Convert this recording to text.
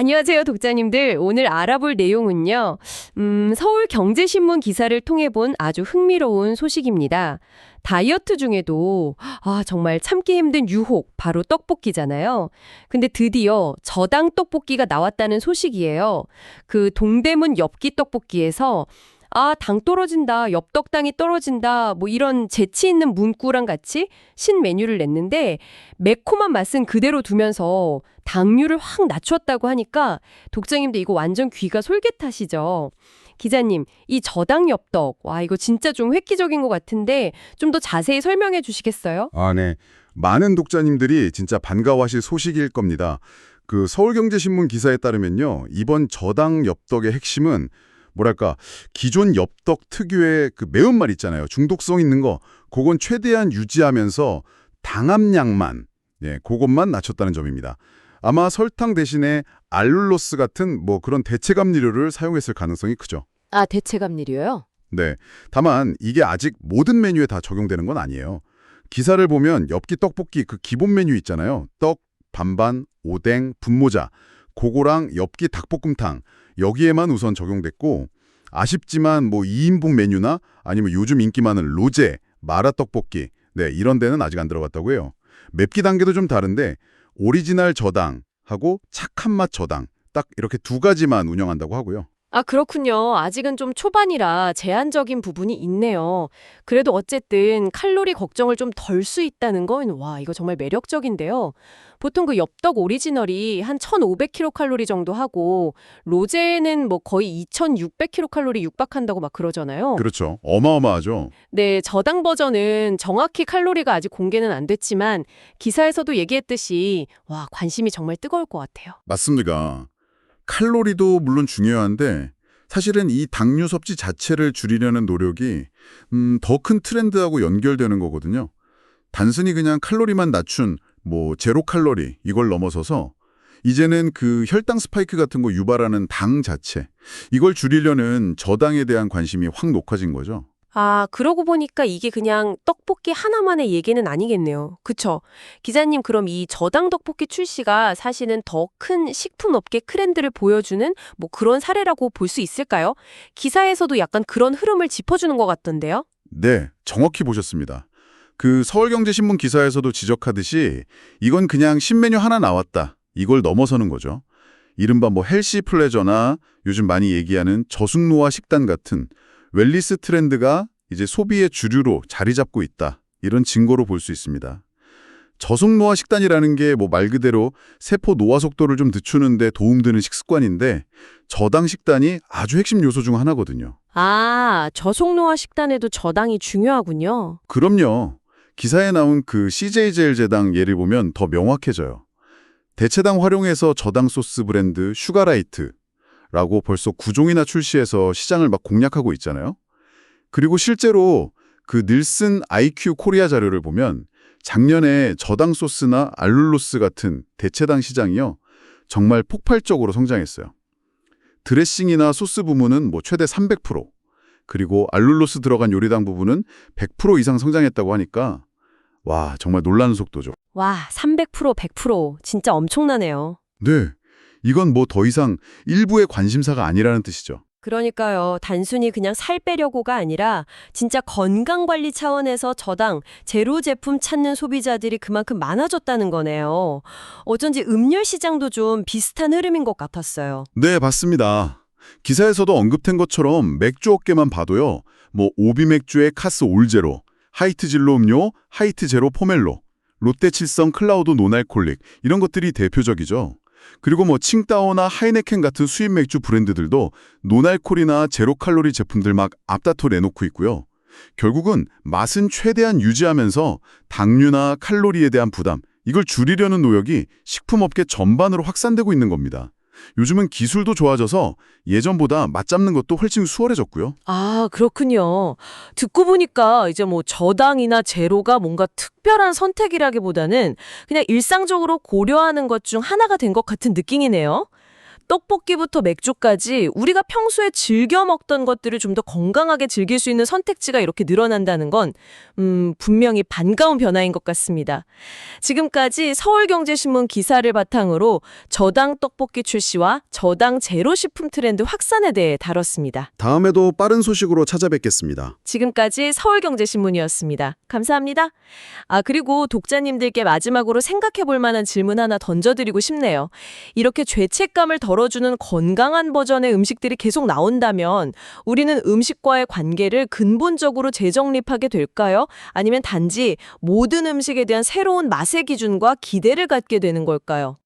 안녕하세요, 독자님들. 오늘 알아볼 내용은요, 음, 서울경제신문 기사를 통해 본 아주 흥미로운 소식입니다. 다이어트 중에도, 아, 정말 참기 힘든 유혹, 바로 떡볶이잖아요. 근데 드디어 저당 떡볶이가 나왔다는 소식이에요. 그 동대문 엽기 떡볶이에서 아, 당 떨어진다, 엽떡당이 떨어진다, 뭐 이런 재치 있는 문구랑 같이 신메뉴를 냈는데 매콤한 맛은 그대로 두면서 당류를 확 낮췄다고 하니까 독자님도 이거 완전 귀가 솔깃하시죠? 기자님, 이 저당 엽떡, 와, 이거 진짜 좀 획기적인 것 같은데 좀 더 자세히 설명해 주시겠어요? 아, 네. 많은 독자님들이 진짜 반가워하실 소식일 겁니다. 그 서울경제신문 기사에 따르면요. 이번 저당 엽떡의 핵심은 뭐랄까 기존 엽떡 특유의 그 매운맛 있잖아요. 중독성 있는 거. 그건 최대한 유지하면서 당함량만 예, 그것만 낮췄다는 점입니다. 아마 설탕 대신에 알룰로스 같은 뭐 그런 대체 감리료를 사용했을 가능성이 크죠. 아, 대체감리료요? 네. 다만 이게 아직 모든 메뉴에 다 적용되는 건 아니에요. 기사를 보면 엽기 떡볶이 그 기본 메뉴 있잖아요. 떡, 반반, 오뎅, 분모자, 고거랑 엽기 닭볶음탕 여기에만 우선 적용됐고 아쉽지만 뭐 2인분 메뉴나 아니면 요즘 인기 많은 로제, 마라떡볶이 네, 이런 데는 아직 안 들어갔다고 해요. 맵기 단계도 좀 다른데 오리지널 저당하고 착한 맛 저당 딱 이렇게 두 가지만 운영한다고 하고요. 아, 그렇군요. 아직은 좀 초반이라 제한적인 부분이 있네요. 그래도 어쨌든 칼로리 걱정을 좀 덜 수 있다는 건, 와, 이거 정말 매력적인데요. 보통 그 엽떡 오리지널이 한 1,500kcal 정도 하고, 로제는 뭐 거의 2,600kcal 육박한다고 막 그러잖아요. 그렇죠. 어마어마하죠. 네, 저당 버전은 정확히 칼로리가 아직 공개는 안 됐지만, 기사에서도 얘기했듯이, 와, 관심이 정말 뜨거울 것 같아요. 맞습니다. 칼로리도 물론 중요한데 사실은 이 당류 섭취 자체를 줄이려는 노력이 음, 더 큰 트렌드하고 연결되는 거거든요. 단순히 그냥 칼로리만 낮춘 뭐 제로 칼로리 이걸 넘어서서 이제는 그 혈당 스파이크 같은 거 유발하는 당 자체 이걸 줄이려는 저당에 대한 관심이 확 높아진 거죠. 아, 그러고 보니까 이게 그냥 떡볶이 하나만의 얘기는 아니겠네요. 그쵸? 기자님, 그럼 이 저당 떡볶이 출시가 사실은 더 큰 식품업계 트렌드를 보여주는 뭐 그런 사례라고 볼 수 있을까요? 기사에서도 약간 그런 흐름을 짚어주는 것 같던데요? 네, 정확히 보셨습니다. 그 서울경제신문 기사에서도 지적하듯이 이건 그냥 신메뉴 하나 나왔다. 이걸 넘어서는 거죠. 이른바 뭐 헬시 플레저나 요즘 많이 얘기하는 저숙노화 식단 같은 웰리스 트렌드가 이제 소비의 주류로 자리 잡고 있다. 이런 증거로 볼 수 있습니다. 저속 노화 식단이라는 게 뭐 말 그대로 세포 노화 속도를 좀 늦추는데 도움되는 식습관인데 저당 식단이 아주 핵심 요소 중 하나거든요. 아, 저속 노화 식단에도 저당이 중요하군요. 그럼요. 기사에 나온 그 CJ제일 제당 예를 보면 더 명확해져요. 대체당 활용해서 저당 소스 브랜드 슈가라이트 라고 벌써 구종이나 출시해서 시장을 막 공략하고 있잖아요. 그리고 실제로 그 닐슨 IQ 코리아 자료를 보면 작년에 저당 소스나 알룰로스 같은 대체당 시장이요. 정말 폭발적으로 성장했어요. 드레싱이나 소스 부문은 뭐 최대 300%, 그리고 알룰로스 들어간 요리당 부분은 100% 이상 성장했다고 하니까 와, 정말 놀라는 속도죠. 와, 300%, 100% 진짜 엄청나네요. 네. 이건 뭐 더 이상 일부의 관심사가 아니라는 뜻이죠. 그러니까요. 단순히 그냥 살 빼려고가 아니라 진짜 건강 관리 차원에서 저당, 제로 제품 찾는 소비자들이 그만큼 많아졌다는 거네요. 어쩐지 음료 시장도 좀 비슷한 흐름인 것 같았어요. 네, 맞습니다. 기사에서도 언급된 것처럼 맥주 업계만 봐도요. 뭐 오비 맥주의 카스 올제로, 하이트 진로 음료, 하이트 제로 포멜로, 롯데 칠성 클라우드 노날콜릭 이런 것들이 대표적이죠. 그리고 뭐 칭따오나 하이네켄 같은 수입 맥주 브랜드들도 노날콜이나 제로 칼로리 제품들 막 앞다퉈 내놓고 있고요. 결국은 맛은 최대한 유지하면서 당류나 칼로리에 대한 부담, 이걸 줄이려는 노력이 식품업계 전반으로 확산되고 있는 겁니다. 요즘은 기술도 좋아져서 예전보다 맛 잡는 것도 훨씬 수월해졌고요. 아, 그렇군요. 듣고 보니까 이제 뭐 저당이나 제로가 뭔가 특별한 선택이라기보다는 그냥 일상적으로 고려하는 것 중 하나가 된 것 같은 느낌이네요. 떡볶이부터 맥주까지 우리가 평소에 즐겨 먹던 것들을 좀 더 건강하게 즐길 수 있는 선택지가 이렇게 늘어난다는 건 음, 분명히 반가운 변화인 것 같습니다. 지금까지 서울경제신문 기사를 바탕으로 저당 떡볶이 출시와 저당 제로 식품 트렌드 확산에 대해 다뤘습니다. 다음에도 빠른 소식으로 찾아뵙겠습니다. 지금까지 서울경제신문이었습니다. 감사합니다. 아, 그리고 독자님들께 마지막으로 생각해 볼 만한 질문 하나 던져드리고 싶네요. 이렇게 죄책감을 덜어주는 건강한 버전의 음식들이 계속 나온다면 우리는 음식과의 관계를 근본적으로 재정립하게 될까요? 아니면 단지 모든 음식에 대한 새로운 맛의 기준과 기대를 갖게 되는 걸까요?